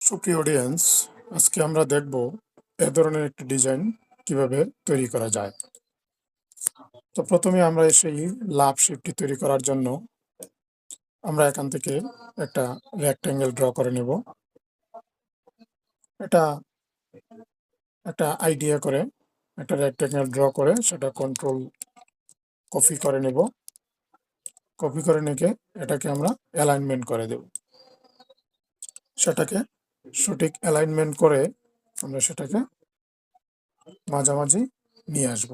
সুপ্রিয় অডিয়েন্স আজকে আমরা দেখব এ ধরনের একটি ডিজাইন কীভাবে তৈরি করা যায়। তো প্রথমে আমরা সেই লাভ শিপটি তৈরি করার জন্য আমরা এখান থেকে একটা রেক্ট্যাঙ্গেল ড্র করে নেব। এটা একটা আইডিয়া করে একটা রেক্ট্যাঙ্গেল ড্র করে সেটা কন্ট্রোল কপি করে নেব। কপি করে নিয়ে এটাকে আমরা অ্যালাইনমেন্ট করে দেব। সেটাকে সঠিক অ্যালাইনমেন্ট করে আমরা সেটাকে মাঝামাঝি নিয়ে আসব।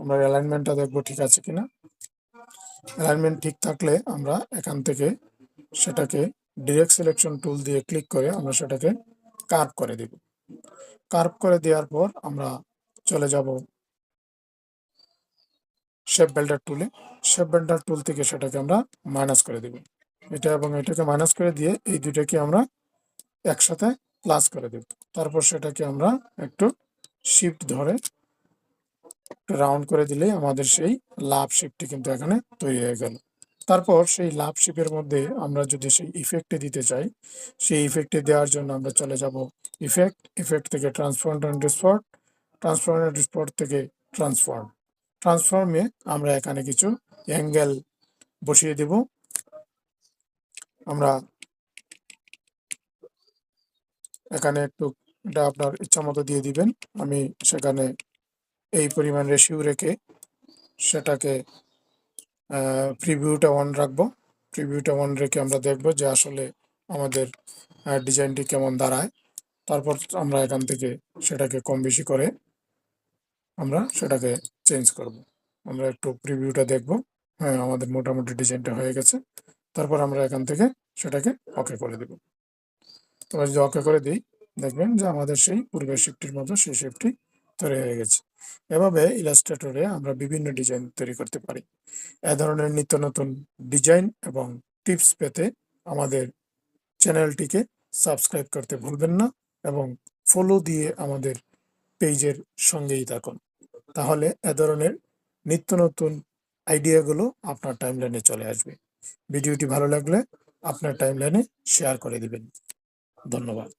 আমরা অ্যালাইনমেন্টটা দেখব ঠিক আছে কিনা। অ্যালাইনমেন্ট ঠিক থাকলে আমরা এখান থেকে সেটাকে ডিরেক্ট সিলেকশন টুল দিয়ে ক্লিক করে আমরা সেটাকে কার্ভ করে দেব। কার্ভ করে দেওয়ার পর আমরা চলে যাব শেপ বেল্ডার টুলে শেপ বেল্ডার টুল থেকে সেটাকে আমরা মাইনাস করে দেব। এটা এবং এটাকে মাইনাস করে দিয়ে এই দুটাকে আমরা একসাথে প্লাস করে দেব তারপর সেটাকে আমরা একটু শিফট ধরে রাউন্ড করে দিলেই আমাদের সেই লাভ শিপটি কিন্তু এখানে তৈরি হয়ে গেল। তারপর সেই লাভ শিপের মধ্যে আমরা যদি সেই ইফেক্টে দিতে চাই, সেই ইফেক্টে দেওয়ার জন্য আমরা চলে যাব ইফেক্ট ইফেক্ট থেকে ট্রান্সফর্ম ডিসপট ট্রান্সফর্ম ডিসপট থেকে ট্রান্সফর্ম ট্রান্সফর্মে আমরা এখানে কিছু অ্যাঙ্গেল বসিয়ে দেব। আমরা এখানে একটু এটা আপনার ইচ্ছা মতো দিয়ে দিবেন। আমি সেখানে এই পরিমাণ রেশিও রেখে সেটাকে প্রিভিউটা অন রাখব। প্রিভিউটা অন রেখে আমরা দেখব যে আসলে আমাদের ডিজাইনটি কেমন দাঁড়ায়। তারপর আমরা এখান থেকে সেটাকে কম বেশি করে আমরা সেটাকে চেঞ্জ করব। আমরা একটু প্রিভিউটা দেখব। হ্যাঁ আমাদের মোটামুটি ডিজাইনটা হয়ে গেছে। তারপর আমরা এখান থেকে সেটাকে ওকে করে দেব। তোমরা যদি ওকে করে দিই, দেখবেন যে আমাদের সেই পূর্বের শিফটির মতো সেই শিফটটি তৈরি হয়ে গেছে। এভাবে ইলাস্ট্রেটরে আমরা বিভিন্ন ডিজাইন তৈরি করতে পারি। এ ধরনের নিত্য নতুন ডিজাইন এবং টিপস পেতে আমাদের চ্যানেলটিকে সাবস্ক্রাইব করতে ভুলবেন না এবং ফলো দিয়ে আমাদের পেজের সঙ্গেই থাকুন। তাহলে এ ধরনের নিত্য নতুন আইডিয়াগুলো আপনার টাইমলাইনে চলে আসবে। ভিডিওটি ভালো লাগলে আপনার টাইমলাইনে শেয়ার করে দিবেন। ধন্যবাদ।